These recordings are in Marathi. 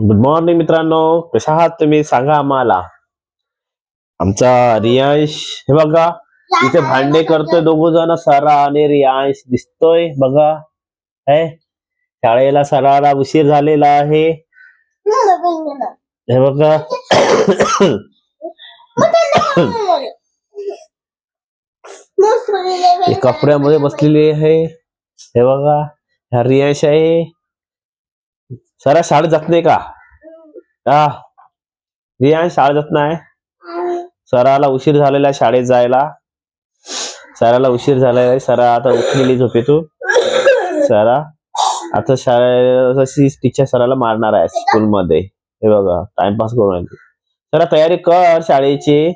गुड मॉर्निंग मित्रांनो. कशा आहात तुम्ही? सांगा आम्हाला. आमचा रियांश हे बघा इथे भांडे करतोय दोघ जण सरा आणि रियांश दिसतोय बघा. हे शाळेला सराला उशीर झालेला आहे. हे बघा. कपड्यामध्ये बसलेली आहे. हे बघा हा रियांश आहे. सारा शाळेत जात नाही का? हा रियांश शाळेत जात नाही? सराला उशीर झालेला आहे शाळेत जायला. सराला उशीर झालेला सरा आता उठलेली झोपेतून. सरा आता शाळेची टीचर सराला मारणार आहे स्कूलमध्ये हे बघा टाइमपास करून राहिली. सरा तयारी कर शाळेची.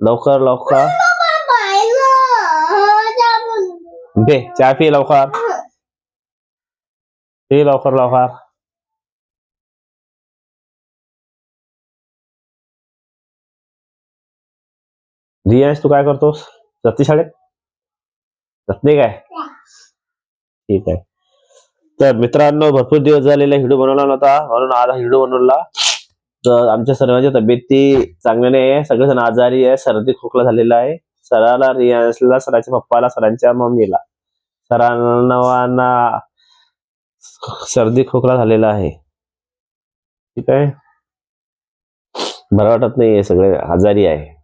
लवकर लवकर. दे चहा पी लवकर. पी लवकर लवकर. रियांश तू काय करतोस? जाते शाळेत? जात नाही काय? ठीक आहे. तर मित्रांनो भरपूर दिवस झालेला हिडू बनवला नव्हता म्हणून आज हिडू बनवला. तर आमच्या सर्वांची तब्येती चांगली नाही आहे. सगळेजण आजारी आहे. सर्दी खोकला झालेला आहे. सराला रियांशला सराच्या पप्पाला सरांच्या मम्मीला. सरांना सर्दी खोकला झालेला आहे. ठीक आहे? बरं वाटत नाही सगळे आजारी आहे.